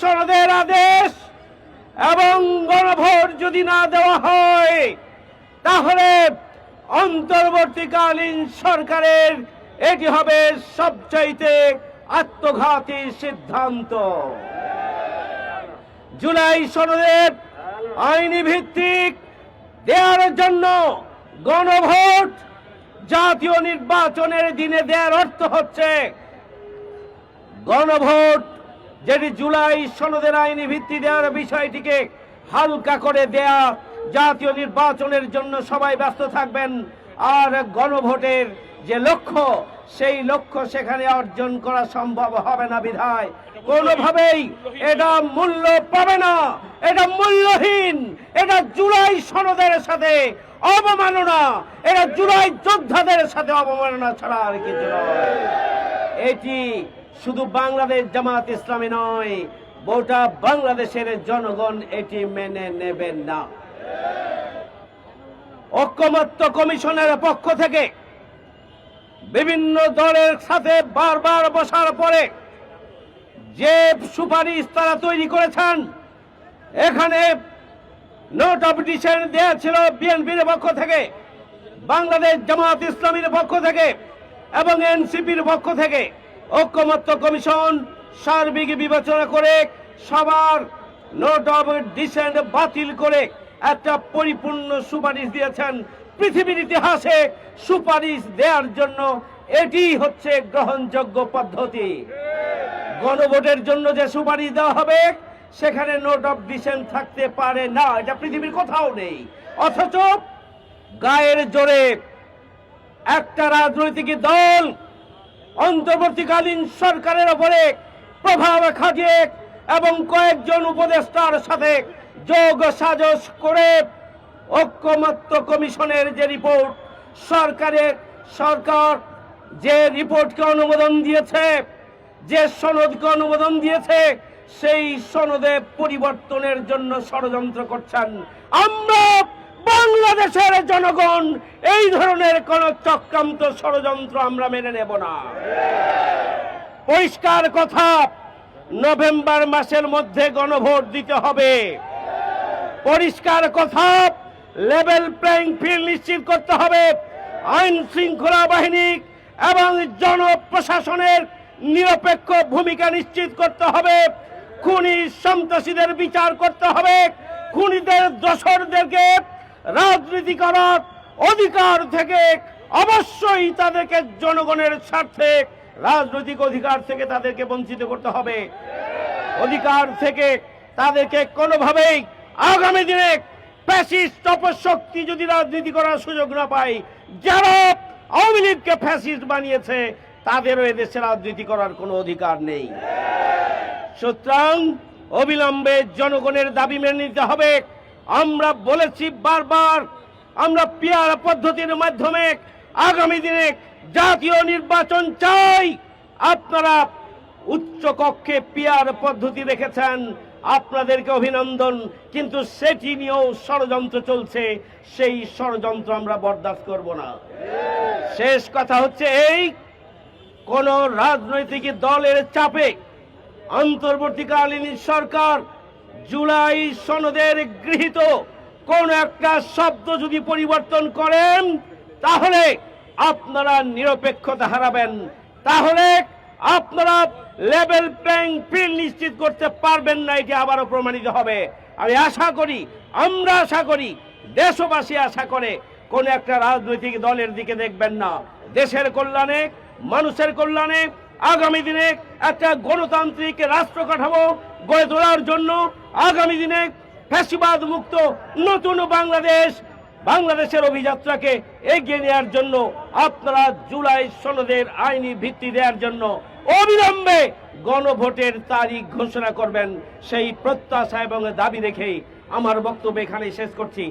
সনদের আদেশ এবং গণভোট যদি না দেওয়া হয়, তাহলে অন্তর্বর্তীকালীন সরকারের এটি হবে সবচাইতে আত্মঘাতী সিদ্ধান্ত। জুলাই সনদের আইনি ভিত্তিক দেওয়ার জন্য গণভোট জাতীয় নির্বাচনের দিনে দেওয়ার অর্থ হচ্ছে গণভোট যেটি জুলাই সনদের আইনি ভিত্তি দেওয়ার বিষয়টিকে হালকা করে দেয়া, জাতীয় নির্বাচনের জন্য সবাই ব্যস্ত থাকবেন। আর গণভোটের যে লক্ষ্য, সেই লক্ষ্য সেখানে অর্জন করা সম্ভব হবে না বিধায়। কোনোভাবেই এটা মূল্য পাবে না। এটা মূল্যহীন। এটা জুলাই সনদের সাথে অবমাননা। এটা জুলাই যোদ্ধাদের সাথে অবমাননা ছাড়া আর কিছু নয়। এটি শুধু বাংলাদেশ জামাত ইসলামী নয়, গোটা বাংলাদেশের জনগণ এটি মেনে নেবেন না। ঐক্যমত্য কমিশনের পক্ষ থেকে বিভিন্ন দলের সাথে বারবার বসার পরে যে সুপারিশ তারা তৈরি করেছেন, এখানে নোট অফ ডিসিশন দেওয়া ছিল বিএনপির পক্ষ থেকে, বাংলাদেশ জামাত ইসলামীর পক্ষ থেকে এবং এনসিপির পক্ষ থেকে। ঐক্যমত্য কমিশন সার্বিক বিবেচনা করে সবার নোট অফ ডিসেন্ট বাতিল করে একটা পরিপূর্ণ সুপারিশ দিয়েছেন। পৃথিবীর ইতিহাসে সুপারিশ দেওয়ার জন্য এটি হচ্ছে গ্রহণযোগ্য পদ্ধতি। গণভোটের জন্য যে সুপারিশ দেওয়া হবে, সেখানে নোট অফ ডিসেন্ট থাকতে পারে না। এটা পৃথিবীর কোথাও নেই। অথচ গায়ের জোরে একটা রাজনৈতিক দল অন্তর্বর্তীকালীন সরকারের ওপরে প্রভাব খাটিয়ে এবং কয়েকজন উপদেষ্টার সাথে যোগ সাজস করে ঐক্যমত্য কমিশনের যে রিপোর্ট, সরকারের সরকার যে রিপোর্টকে অনুমোদন দিয়েছে, যে সনদকে অনুমোদন দিয়েছে, সেই সনদে পরিবর্তনের জন্য ষড়যন্ত্র করছেন। আমরা বাংলাদেশের জনগণ, এই ধরনের কোন চক্রান্ত ষড়যন্ত্র আমরা মেনে নেব না। পরিষ্কার কথা, নভেম্বর মাসের মধ্যে গণভোট দিতে হবে। পরিষ্কার কথা লেভেল প্লেইং ফিল্ড নিশ্চিত করতে হবে। আইন শৃঙ্খলা বাহিনী এবং জনপ্রশাসনের নিরপেক্ষ ভূমিকা নিশ্চিত করতে হবে। খুনি সন্ত্রাসীদের বিচার করতে হবে। খুনিদের দোসরদেরকে রাজনীতি করার অধিকার থেকে অবশ্যই তাদেরকে জনগণের স্বার্থে রাজনৈতিক অধিকার থেকে তাদেরকে বঞ্চিত করতে হবে। অধিকার থেকে তাদেরকে কোনোভাবেই আগামী দিনে ফ্যাসিস্ট অপশক্তি যদি রাজনীতি করার সুযোগ না পায়, যারা আওয়ামী লীগকে ফ্যাসিস্ট বানিয়েছে, তাদেরও এদেশে রাজনীতি করার কোনো অধিকার নেই। সুতরাং অবিলম্বে জনগণের দাবি মেনে নিতে হবে। আমরা বলেছি বারবার, আমরা পিয়ার পদ্ধতির মাধ্যমে আগামী দিনে জাতীয় নির্বাচন চাই। আপনারা উচ্চ কক্ষে পিয়ার পদ্ধতি রেখেছেন, আপনাদেরকে অভিনন্দন, কিন্তু সেটি নিয়েও ষড়যন্ত্র চলছে, সেই ষড়যন্ত্র আমরা বরদাস্ত করব না। শেষ কথা হচ্ছে এই, কোন রাজনৈতিক দলের চাপে অন্তর্বর্তীকালীন সরকার জুলাই সনদের গৃহীত কোন একটা শব্দ যদি পরিবর্তন করেন, তাহলে আপনারা নিরপেক্ষতা হারাবেন। তাহলে আপনারা লেভেল প্লেইং ফিল্ড নিশ্চিত করতে পারবেন না, এটি আবারও প্রমাণিত হবে। আমি আশা করি, আমরা আশা করি, দেশবাসী আশা করে, কোন একটা রাজনৈতিক দলের দিকে দেখবেন না। দেশের কল্যাণে, মানুষের কল্যাণে, আগামী দিনে একটা গণতান্ত্রিক রাষ্ট্র কাঠামো গড়ে তোলার জন্য আগামী দিনে ফ্যাসিবাদ মুক্ত নতুন বাংলাদেশ, বাংলাদেশের অভিযাত্রাকে এগিয়ে নেওয়ার জন্য আপনারা জুলাই সনদের আইনি ভিত্তি দেওয়ার জন্য অবিলম্বে গণভোটের তারিখ ঘোষণা করবেন। সেই প্রত্যাশা এবং দাবি রেখেই আমার বক্তব্য এখানে শেষ করছি।